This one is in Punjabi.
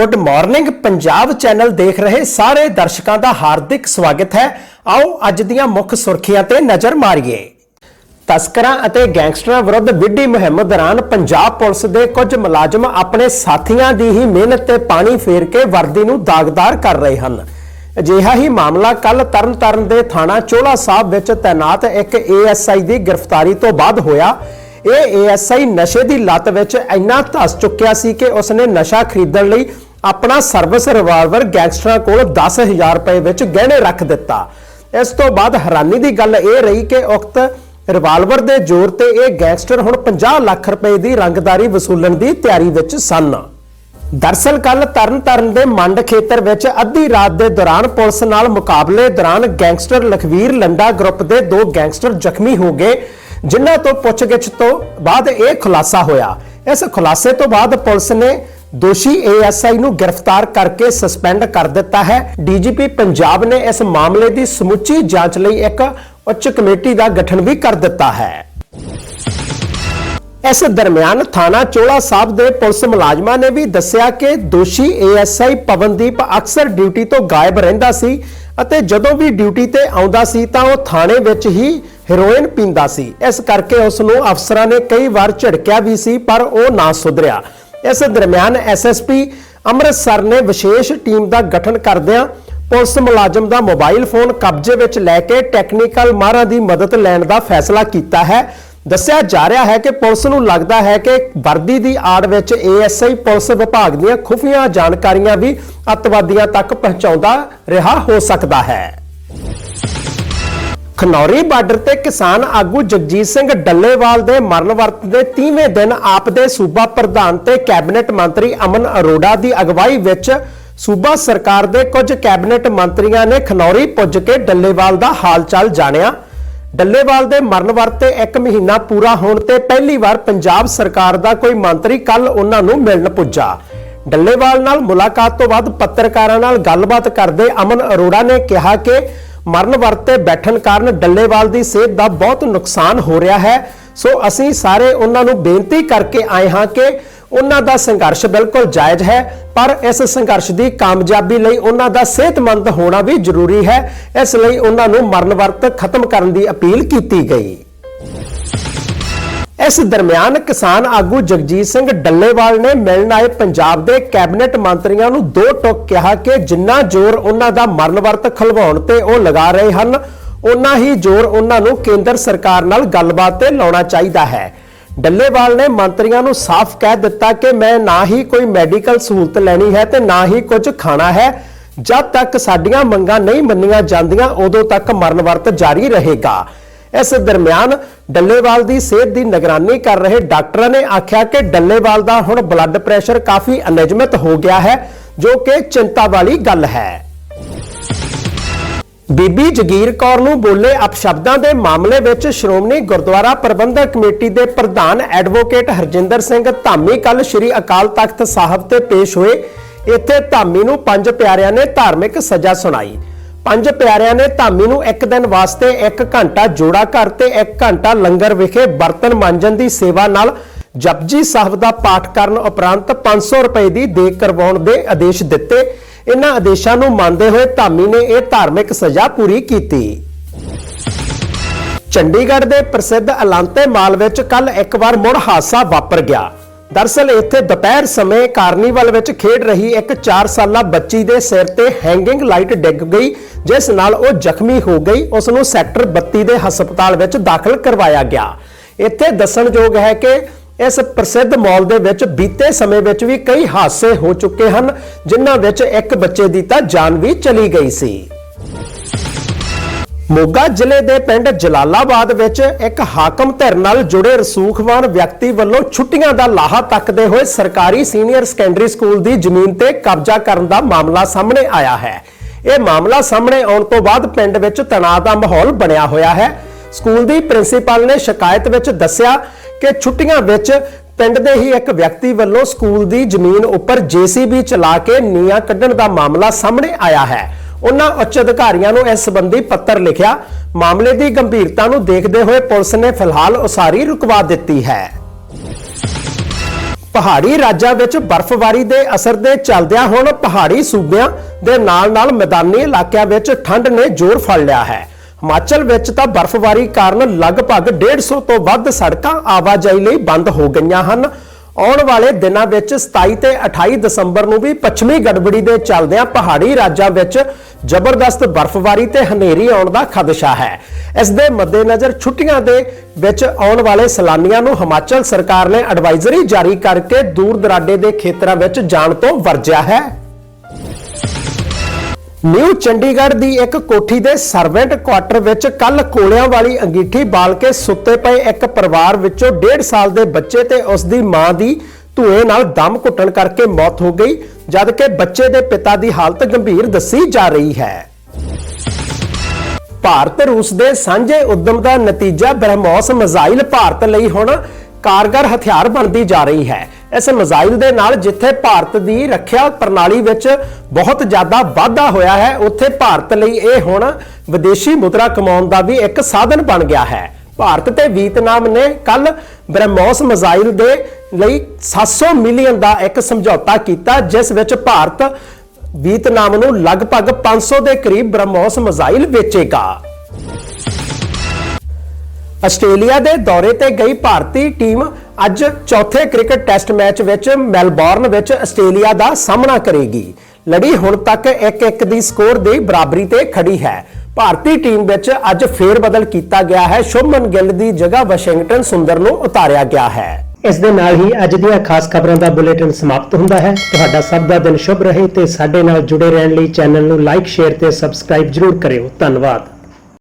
ਗੁੱਡ ਮਾਰਨਿੰਗ ਪੰਜਾਬ ਚੈਨਲ ਦੇਖ ਰਹੇ ਸਾਰੇ ਦਰਸ਼ਕਾਂ ਦਾ ਹਾਰਦਿਕ ਸਵਾਗਤ ਹੈ। ਆਓ ਅੱਜ ਦੀਆਂ ਮੁੱਖ ਸੁਰਖੀਆਂ ਤੇ ਨਜ਼ਰ ਮਾਰੀਏ। ਤਸਕਰਾਂ ਅਤੇ ਗੈਂਗਸਟਰਾਂ ਵਿਰੁੱਧ ਵਿੱਢੀ ਮੁਹਿੰਮ ਦੌਰਾਨ ਪੰਜਾਬ ਪੁਲਿਸ ਦੇ ਕੁਝ ਮੁਲਾਜ਼ਮ ਆਪਣੇ ਸਾਥੀਆਂ ਦੀ ਹੀ ਮਿਹਨਤ ਤੇ ਪਾਣੀ ਫੇਰ ਕੇ ਵਰਦੀ ਨੂੰ ਦਾਗਦਾਰ ਕਰ ਰਹੇ ਹਨ। ਅਜਿਹਾ ਹੀ ਮਾਮਲਾ ਕੱਲ ਤਰਨਤਾਰਨ ਦੇ ਥਾਣਾ ਚੋਲਾ ਸਾਹਿਬ ਵਿੱਚ ਤਾਇਨਾਤ ਇੱਕ ਏਐਸਆਈ ਦੀ ਗ੍ਰਿਫਤਾਰੀ ਤੋਂ ਬਾਅਦ ਹੋਇਆ। ਇਹ ਏਐਸਆਈ ਨਸ਼ੇ ਦੀ ਲੱਤ ਵਿੱਚ ਇੰਨਾ ਧਸ ਚੁੱਕਿਆ ਸੀ ਕਿ ਉਸਨੇ ਨਸ਼ਾ ਖਰੀਦਣ ਲਈ ਆਪਣਾ ਸਰਵਿਸ ਰਿਵਾਲਵਰ ਗੈਂਗਸਟਰਾਂ ਕੋਲ 10000 ਰੁਪਏ ਵਿੱਚ ਗਹਿਣੇ ਰੱਖ ਦਿੱਤਾ। ਇਸ ਤੋਂ ਬਾਅਦ ਹੈਰਾਨੀ ਦੀ ਗੱਲ ਇਹ ਰਹੀ ਕਿ ਉਕਤ ਰਿਵਾਲਵਰ ਦੇ ਜ਼ੋਰ ਤੇ ਇਹ ਗੈਂਗਸਟਰ ਹੁਣ 50 ਲੱਖ ਰੁਪਏ ਦੀ ਰੰਗਦਾਰੀ ਵਸੂਲਣ ਦੀ ਤਿਆਰੀ ਵਿੱਚ ਸਨ। ਦਰਸਲ ਕੱਲ ਤਰਨਤਾਰਨ ਦੇ ਮੰਡ ਖੇਤਰ ਵਿੱਚ ਅੱਧੀ ਰਾਤ ਦੇ ਦੌਰਾਨ ਪੁਲਿਸ ਨਾਲ ਮੁਕਾਬਲੇ ਦੌਰਾਨ ਗੈਂਗਸਟਰ ਲਖਵੀਰ ਲੰਡਾ ਗਰੁੱਪ ਦੇ ਦੋ ਗੈਂਗਸਟਰ ਜ਼ਖਮੀ ਹੋ ਗਏ, ਜਿਨ੍ਹਾਂ ਤੋਂ ਪੁੱਛਗਿੱਛ ਤੋਂ ਬਾਅਦ ਇਹ ਖੁਲਾਸਾ ਹੋਇਆ। ਇਸ ਖੁਲਾਸੇ ਤੋਂ ਬਾਅਦ ਪੁਲਿਸ ਨੇ ਦੋਸ਼ੀ ਏਐਸਆਈ ਨੂੰ ਗ੍ਰਿਫਤਾਰ ਕਰਕੇ ਸਸਪੈਂਡ ਕਰ ਦਿੱਤਾ ਹੈ। ਡੀਜੀਪੀ ਪੰਜਾਬ ਨੇ ਇਸ ਮਾਮਲੇ ਦੀ ਸਮੁੱਚੀ ਜਾਂਚ ਲਈ ਇੱਕ ਉੱਚ ਕਮੇਟੀ ਦਾ ਗਠਨ ਵੀ ਕਰ ਦਿੱਤਾ ਹੈ। ਇਸ ਦਰਮਿਆਨ ਥਾਣਾ ਚੋਲਾ ਸਾਹਿਬ ਦੇ ਪੁਲਿਸ ਮੁਲਾਜ਼ਮਾਂ ਨੇ ਵੀ ਦੱਸਿਆ ਕਿ ਦੋਸ਼ੀ ਏਐਸਆਈ ਪਵਨਦੀਪ ਅਕਸਰ ਡਿਊਟੀ ਤੋਂ ਗਾਇਬ ਰਹਿੰਦਾ ਸੀ ਅਤੇ ਜਦੋਂ ਵੀ ਡਿਊਟੀ ਤੇ ਆਉਂਦਾ ਸੀ ਤਾਂ ਉਹ ਥਾਣੇ ਵਿੱਚ ਹੀ ਹੈਰੋਇਨ ਪੀਂਦਾ ਸੀ। ਇਸ ਕਰਕੇ ਉਸ ਨੂੰ ਅਫਸਰਾਂ ਨੇ ਕਈ ਵਾਰ ਝਿੜਕਿਆ ਵੀ ਸੀ, ਪਰ ਉਹ ਨਾ ਸੁਧਰਿਆ। ਇਸ ਦਰਮਿਆਨ ਐਸਐਸਪੀ ਅੰਮ੍ਰਿਤਸਰ ਨੇ ਵਿਸ਼ੇਸ਼ ਟੀਮ ਦਾ ਗਠਨ ਕਰਦਿਆਂ ਪੁਲਿਸ ਮੁਲਾਜ਼ਮ ਦਾ ਮੋਬਾਈਲ ਫੋਨ ਕਬਜ਼ੇ ਵਿੱਚ ਲੈ ਕੇ ਟੈਕਨੀਕਲ ਮਾਹਰਾਂ ਦੀ ਮਦਦ ਲੈਣ ਦਾ ਫੈਸਲਾ ਕੀਤਾ ਹੈ। ਦੱਸਿਆ ਜਾ ਰਿਹਾ ਹੈ ਕਿ ਪੁਲਿਸ ਨੂੰ ਲੱਗਦਾ ਹੈ ਕਿ ਵਰਦੀ ਦੀ ਆੜ ਵਿੱਚ ਏਐਸਆਈ ਪੁਲਿਸ ਵਿਭਾਗ ਦੀਆਂ ਖੁਫੀਆ ਜਾਣਕਾਰੀਆਂ ਵੀ ਅੱਤਵਾਦੀਆਂ ਤੱਕ ਪਹੁੰਚਾਉਂਦਾ ਰਿਹਾ ਹੋ ਸਕਦਾ ਹੈ। ਖਨੌਰੀ ਬਾਰਡਰ ਤੇ ਕਿਸਾਨ ਆਗੂ ਜਗਜੀਤ ਸਿੰਘ ਡੱਲੇਵਾਲ ਦੇ ਮਰਨ ਵਰਤ ਦੇ 30ਵੇਂ ਦਿਨ ਆਪ ਦੇ ਸੂਬਾ ਪ੍ਰਧਾਨ ਤੇ ਕੈਬਨਿਟ ਮੰਤਰੀ ਅਮਨ ਅਰੋੜਾ ਦੀ ਅਗਵਾਈ ਵਿੱਚ ਸੂਬਾ ਸਰਕਾਰ ਦੇ ਕੁਝ ਕੈਬਨਿਟ ਮੰਤਰੀਆਂ ਨੇ ਖਨੌਰੀ ਪੁੱਜ ਕੇ ਡੱਲੇਵਾਲ ਦਾ ਹਾਲ-ਚਾਲ ਜਾਣਿਆ। ਡੱਲੇਵਾਲ ਦੇ ਮਰਨ ਵਰਤੇ ਤੇ 1 ਮਹੀਨਾ ਪੂਰਾ ਹੋਣ ਤੇ ਪਹਿਲੀ ਵਾਰ ਪੰਜਾਬ ਸਰਕਾਰ ਦਾ ਕੋਈ ਮੰਤਰੀ ਕੱਲ ਉਹਨਾਂ ਨੂੰ ਮਿਲਣ ਪੁੱਜਾ। ਡੱਲੇਵਾਲ ਨਾਲ ਮੁਲਾਕਾਤ ਤੋਂ ਬਾਅਦ ਪੱਤਰਕਾਰਾਂ ਨਾਲ ਗੱਲਬਾਤ ਕਰਦੇ ਅਮਨ ਅਰੋੜਾ ਨੇ ਕਿਹਾ ਕਿ ਮਰਨ ਵਰਤ ਤੇ ਬੈਠਣ ਕਾਰਨ ਡੱਲੇਵਾਲ ਦੀ ਸਿਹਤ ਦਾ ਬਹੁਤ ਨੁਕਸਾਨ ਹੋ ਰਿਹਾ ਹੈ। ਸੋ ਅਸੀਂ ਸਾਰੇ ਉਹਨਾਂ ਨੂੰ ਬੇਨਤੀ ਕਰਕੇ ਆਏ ਹਾਂ ਕਿ ਉਹਨਾਂ ਦਾ ਸੰਘਰਸ਼ ਬਿਲਕੁਲ ਜਾਇਜ਼ ਹੈ, ਪਰ ਇਸ ਸੰਘਰਸ਼ ਦੀ ਕਾਮਯਾਬੀ ਲਈ ਉਹਨਾਂ ਦਾ ਸਿਹਤਮੰਦ ਹੋਣਾ ਵੀ ਜ਼ਰੂਰੀ ਹੈ। ਇਸ ਲਈ ਉਹਨਾਂ ਨੂੰ ਮਰਨ ਵਰਤ ਖਤਮ ਕਰਨ ਦੀ ਅਪੀਲ ਕੀਤੀ ਗਈ। ਇਸ ਦਰਮਿਆਨ ਕਿਸਾਨ ਆਗੂ ਜਗਜੀਤ ਸਿੰਘ ਡੱਲੇਵਾਲ ਨੇ ਮਿਲਣ ਆਏ ਪੰਜਾਬ ਦੇ ਕੈਬਨਿਟ ਮੰਤਰੀਆਂ ਨੂੰ ਦੋ ਟੁਕ ਕਿਹਾ ਕਿ ਜਿੰਨਾ ਜ਼ੋਰ ਉਹਨਾਂ ਦਾ ਮਰਨ ਵਰਤ ਖਲਵਾਉਣ ਤੇ ਉਹ ਲਗਾ ਰਹੇ ਹਨ ਉਨਾ ਹੀ ਜ਼ੋਰ ਉਹਨਾਂ ਨੂੰ ਕੇਂਦਰ ਸਰਕਾਰ ਨਾਲ ਗੱਲਬਾਤ ਤੇ ਲਾਉਣਾ ਚਾਹੀਦਾ ਹੈ। ਡੱਲੇਵਾਲ ਨੇ ਮੰਤਰੀਆਂ ਨੂੰ ਸਾਫ਼ ਕਹਿ ਦਿੱਤਾ ਕਿ ਮੈਂ ਨਾ ਹੀ ਕੋਈ ਮੈਡੀਕਲ ਸਹੂਲਤ ਲੈਣੀ ਹੈ ਤੇ ਨਾ ਹੀ ਕੁਝ ਖਾਣਾ ਹੈ। ਜਦ ਤੱਕ ਸਾਡੀਆਂ ਮੰਗਾਂ ਨਹੀਂ ਮੰਨੀਆਂ ਜਾਂਦੀਆਂ, ਉਦੋਂ ਤੱਕ ਮਰਨ ਵਰਤ ਜਾਰੀ ਰਹੇਗਾ। ਇਸ ਦਰਮਿਆਨ ਡੱਲੇਵਾਲ ਦੀ ਸਿਹਤ ਦੀ ਨਿਗਰਾਨੀ ਕਰ ਰਹੇ ਡਾਕਟਰਾਂ ਨੇ ਆਖਿਆ ਕਿ ਡੱਲੇਵਾਲ ਦਾ ਹੁਣ ਬਲੱਡ ਪ੍ਰੈਸ਼ਰ ਕਾਫੀ ਅਨਿਯਮਿਤ ਹੋ ਗਿਆ ਹੈ, ਜੋ ਕਿ ਚਿੰਤਾ ਵਾਲੀ ਗੱਲ ਹੈ। ਬੀਬੀ ਜਗੀਰ ਕੌਰ ਨੂੰ ਬੋਲੇ ਅਪਸ਼ਬਦਾਂ ਦੇ ਮਾਮਲੇ ਵਿੱਚ ਸ਼੍ਰੋਮਣੀ ਗੁਰਦੁਆਰਾ ਪ੍ਰਬੰਧਕ ਕਮੇਟੀ ਦੇ ਪ੍ਰਧਾਨ ਐਡਵੋਕੇਟ ਹਰਜਿੰਦਰ ਸਿੰਘ ਧਾਮੀ ਕੱਲ ਸ੍ਰੀ ਅਕਾਲ ਤਖਤ ਸਾਹਿਬ ਤੇ ਪੇਸ਼ ਹੋਏ। ਇੱਥੇ ਧਾਮੀ ਨੂੰ ਪੰਜ ਪਿਆਰਿਆਂ ਨੇ ਧਾਰਮਿਕ ਸਜ਼ਾ ਸੁਣਾਈ। ਪੰਜ ਪਿਆਰਿਆਂ ਨੇ ਧਾਮੀ ਨੂੰ ਇੱਕ ਦਿਨ ਵਾਸਤੇ 1 ਘੰਟਾ ਜੋੜਾ ਘਰ ਤੇ 1 ਘੰਟਾ ਲੰਗਰ ਵਿਖੇ ਬਰਤਨ ਮਾਂਜਣ ਦੀ ਸੇਵਾ ਨਾਲ ਜਪਜੀ ਸਾਹਿਬ ਦਾ ਪਾਠ ਕਰਨ ਉਪਰੰਤ 500 ਰੁਪਏ ਦੀ ਦੇਗ ਕਰਵਾਉਣ ਦੇ ਆਦੇਸ਼ ਦਿੱਤੇ। ਇਹਨਾਂ ਆਦੇਸ਼ਾਂ ਨੂੰ ਮੰਨਦੇ ਹੋਏ ਧਾਮੀ ਨੇ ਇਹ ਧਾਰਮਿਕ ਸਜ਼ਾ ਪੂਰੀ ਕੀਤੀ। ਚੰਡੀਗੜ੍ਹ ਦੇ ਪ੍ਰਸਿੱਧ ਅਲਾਂਤੇ ਮਾਲ ਵਿੱਚ ਕੱਲ ਇੱਕ ਵਾਰ ਮੁੜ ਹਾਦਸਾ ਵਾਪਰ ਗਿਆ। ਦਰਸਲ ਇੱਥੇ ਦੁਪਹਿਰ ਸਮੇਂ ਕਾਰਨੀਵਲ ਵਿੱਚ ਖੇਡ ਰਹੀ ਇੱਕ 4 ਸਾਲਾ ਬੱਚੀ ਦੇ ਸਿਰ ਤੇ ਹੈਂਗਿੰਗ ਲਾਈਟ ਡਿੱਗ ਗਈ, ਜਿਸ ਨਾਲ ਉਹ ਜ਼ਖਮੀ ਹੋ ਗਈ। ਉਸ ਨੂੰ ਸੈਕਟਰ 32 ਦੇ ਹਸਪਤਾਲ ਵਿੱਚ ਦਾਖਲ ਕਰਵਾਇਆ ਗਿਆ। ਇੱਥੇ ਦੱਸਣਯੋਗ ਹੈ ਕਿ ਇਸ ਪ੍ਰਸਿੱਧ ਮਾਲ ਦੇ ਵਿੱਚ ਬੀਤੇ ਸਮੇਂ ਵਿੱਚ ਵੀ ਕਈ ਹਾਦਸੇ ਹੋ ਚੁੱਕੇ ਹਨ, ਜਿਨ੍ਹਾਂ ਵਿੱਚ ਇੱਕ ਬੱਚੇ ਦੀ ਤਾਂ ਜਾਨ ਵੀ ਚਲੀ ਗਈ ਸੀ। ਮੋਗਾ ਜ਼ਿਲ੍ਹੇ ਦੇ ਪਿੰਡ ਜਲਾਲਾਬਾਦ ਵਿੱਚ ਇੱਕ ਹਾਕਮ ਧਿਰ ਨਾਲ ਜੁੜੇ ਰਸੂਖਵਾਨ ਵਿਅਕਤੀ ਵੱਲੋਂ ਛੁੱਟੀਆਂ ਦਾ ਲਾਹਾ ਤੱਕਦੇ ਹੋਏ ਸਰਕਾਰੀ ਸੀਨੀਅਰ ਸੈਕੰਡਰੀ ਸਕੂਲ ਦੀ ਜ਼ਮੀਨ ਤੇ ਕਬਜ਼ਾ ਕਰਨ ਦਾ ਮਾਮਲਾ ਸਾਹਮਣੇ ਆਇਆ ਹੈ। ਇਹ ਮਾਮਲਾ ਸਾਹਮਣੇ ਆਉਣ ਤੋਂ ਬਾਅਦ ਪਿੰਡ ਵਿੱਚ ਤਣਾਅ ਦਾ ਮਾਹੌਲ ਬਣਿਆ ਹੋਇਆ ਹੈ। ਸਕੂਲ ਦੀ ਪ੍ਰਿੰਸੀਪਲ ਨੇ ਸ਼ਿਕਾਇਤ ਵਿੱਚ ਦੱਸਿਆ ਕਿ ਛੁੱਟੀਆਂ ਵਿੱਚ ਪਿੰਡ ਦੇ ਹੀ ਇੱਕ ਵਿਅਕਤੀ ਵੱਲੋਂ ਸਕੂਲ ਦੀ ਜ਼ਮੀਨ ਉੱਪਰ ਜੀਸੀਬੀ ਚਲਾ ਕੇ ਨੀਆਂ ਕੱਢਣ ਦਾ ਮਾਮਲਾ ਸਾਹਮਣੇ ਆਇਆ ਹੈ। ਉਹਨਾਂ ਉੱਚ ਅਧਿਕਾਰੀਆਂ ਨੂੰ ਇਸ ਸੰਬੰਧੀ ਪੱਤਰ ਲਿਖਿਆ, ਮਾਮਲੇ ਦੀ ਗੰਭੀਰਤਾ ਨੂੰ ਦੇਖਦੇ ਹੋਏ ਪੁਲਿਸ ਨੇ ਫਿਲਹਾਲ ਉਸਾਰੀ ਰੁਕਵਾ ਦਿੱਤੀ ਹੈ। ਪਹਾੜੀ ਰਾਜਾਂ ਵਿੱਚ ਬਰਫ਼ਬਾਰੀ ਦੇ ਅਸਰ ਦੇ ਚੱਲਦਿਆਂ ਹੁਣ ਪਹਾੜੀ ਸੂਬਿਆਂ ਦੇ ਨਾਲ-ਨਾਲ ਮੈਦਾਨੀ ਇਲਾਕਿਆਂ ਵਿੱਚ ਠੰਡ ਨੇ ਜ਼ੋਰ ਫੜ ਲਿਆ ਹੈ। ਹਿਮਾਚਲ ਵਿੱਚ ਤਾਂ ਬਰਫ਼ਬਾਰੀ ਕਾਰਨ ਲਗਭਗ 150 ਤੋਂ ਵੱਧ ਸੜਕਾਂ ਆਵਾਜਾਈ ਲਈ ਬੰਦ ਹੋ ਗਈਆਂ ਹਨ। ਆਉਣ ਵਾਲੇ ਦਿਨਾਂ ਵਿੱਚ 27 ਤੇ 28 ਦਸੰਬਰ ਨੂੰ ਵੀ ਪੱਛਮੀ ਗੜਬੜੀ ਦੇ ਚੱਲਦਿਆਂ ਪਹਾੜੀ ਰਾਜਾਂ ਵਿੱਚ ਜ਼ਬਰਦਸਤ ਬਰਫ਼ਬਾਰੀ ਤੇ ਹਨੇਰੀ ਆਉਣ ਦਾ ਖਦਸ਼ਾ ਹੈ। ਇਸ ਦੇ ਮੱਦੇਨਜ਼ਰ ਛੁੱਟੀਆਂ ਦੇ ਵਿੱਚ ਆਉਣ ਵਾਲੇ ਸੈਲਾਨੀਆਂ ਨੂੰ ਹਿਮਾਚਲ ਸਰਕਾਰ ਨੇ ਐਡਵਾਈਜ਼ਰੀ ਜਾਰੀ ਕਰਕੇ ਦੂਰ ਦਰਾਡੇ ਦੇ ਖੇਤਰਾਂ ਵਿੱਚ ਜਾਣ ਤੋਂ ਵਰਜਿਆ ਹੈ। ਨਿਊ ਚੰਡੀਗੜ੍ਹ ਦੀ ਇੱਕ ਕੋਠੀ ਦੇ ਸਰਵੈਂਟ ਕੁਆਟਰ ਵਿੱਚ ਕੱਲ ਕੋਲਿਆਂ ਵਾਲੀ ਅੰਗੀਠੀ ਬਾਲ ਕੇ ਸੁੱਤੇ ਪਏ ਇੱਕ ਪਰਿਵਾਰ ਵਿੱਚੋਂ 1.5 ਸਾਲ ਦੇ ਬੱਚੇ ਤੇ ਉਸ ਦੀ ਮਾਂ ਦੀ ਧੂਏ ਨਾਲ ਦਮ ਘੁੱਟਣ ਕਰਕੇ ਮੌਤ ਹੋ ਗਈ, ਜਦਕਿ ਬੱਚੇ ਦੇ ਪਿਤਾ ਦੀ ਹਾਲਤ ਗੰਭੀਰ ਦੱਸੀ ਜਾ ਰਹੀ ਹੈ। ਭਾਰਤ ਰੂਸ ਦੇ ਸਾਂਝੇ ਉਦਮ ਦਾ ਨਤੀਜਾ ਬ੍ਰਹਮੋਸ ਮਿਜ਼ਾਈਲ ਭਾਰਤ ਲਈ ਹੁਣ ਕਾਰਗਰ ਹਥਿਆਰ ਬਣਦੀ ਜਾ ਰਹੀ ਹੈ। ਇਸ ਮਿਜ਼ਾਈਲ ਦੇ ਨਾਲ ਜਿੱਥੇ ਭਾਰਤ ਦੀ ਰੱਖਿਆ ਪ੍ਰਣਾਲੀ ਵਿੱਚ ਬਹੁਤ ਜ਼ਿਆਦਾ ਵਾਧਾ ਹੋਇਆ ਹੈ, ਉੱਥੇ ਭਾਰਤ ਲਈ ਇਹ ਹੁਣ ਵਿਦੇਸ਼ੀ ਮੁਦਰਾ ਕਮਾਉਣ ਦਾ ਵੀ ਇੱਕ ਸਾਧਨ ਬਣ ਗਿਆ ਹੈ। ਭਾਰਤ ਤੇ ਵੀਤਨਾਮ ਨੇ ਕੱਲ ਬ੍ਰਹਮੋਸ ਮਿਜ਼ਾਈਲ ਦੇ ਲਈ 700 ਮਿਲੀਅਨ ਦਾ ਇੱਕ ਸਮਝੌਤਾ ਕੀਤਾ, ਜਿਸ ਵਿੱਚ ਭਾਰਤ ਵੀਤਨਾਮ ਨੂੰ ਲਗਭਗ 500 ਦੇ ਕਰੀਬ ਬ੍ਰਹਮੋਸ ਮਿਜ਼ਾਈਲ ਵੇਚੇਗਾ। ਆਸਟ੍ਰੇਲੀਆ ਦੇ ਦੌਰੇ ਤੇ ਗਈ ਭਾਰਤੀ ਟੀਮ ਅੱਜ ਚੌਥੇ ਕ੍ਰਿਕਟ ਟੈਸਟ ਮੈਚ ਵਿੱਚ ਮੈਲਬੌਰਨ ਵਿੱਚ ਆਸਟ੍ਰੇਲੀਆ ਦਾ ਸਾਹਮਣਾ ਕਰੇਗੀ। ਲੜੀ ਹੁਣ ਤੱਕ 1-1 ਦੀ ਸਕੋਰ ਦੀ ਬਰਾਬਰੀ ਤੇ ਖੜੀ ਹੈ। ਭਾਰਤੀ ਟੀਮ ਵਿੱਚ ਅੱਜ ਫੇਰ ਬਦਲ ਕੀਤਾ ਗਿਆ ਹੈ। ਸ਼ੁਭਮਨ ਗਿੱਲ ਦੀ ਜਗ੍ਹਾ ਵਾਸ਼ਿੰਗਟਨ ਸੁੰਦਰ ਨੂੰ ਉਤਾਰਿਆ ਗਿਆ ਹੈ। ਇਸ ਦੇ ਨਾਲ ਹੀ ਅੱਜ ਦੀਆਂ ਖਾਸ ਖਬਰਾਂ ਦਾ ਬੁਲੇਟਿਨ ਸਮਾਪਤ ਹੁੰਦਾ ਹੈ। ਤੁਹਾਡਾ ਸਭ ਦਾ ਦਿਨ ਸ਼ੁਭ ਰਹੇ ਤੇ ਸਾਡੇ ਨਾਲ ਜੁੜੇ ਰਹਿਣ ਲਈ ਚੈਨਲ ਨੂੰ ਲਾਈਕ, ਸ਼ੇਅਰ ਤੇ ਸਬਸਕ੍ਰਾਈਬ ਜਰੂਰ ਕਰਿਓ। ਧੰਨਵਾਦ।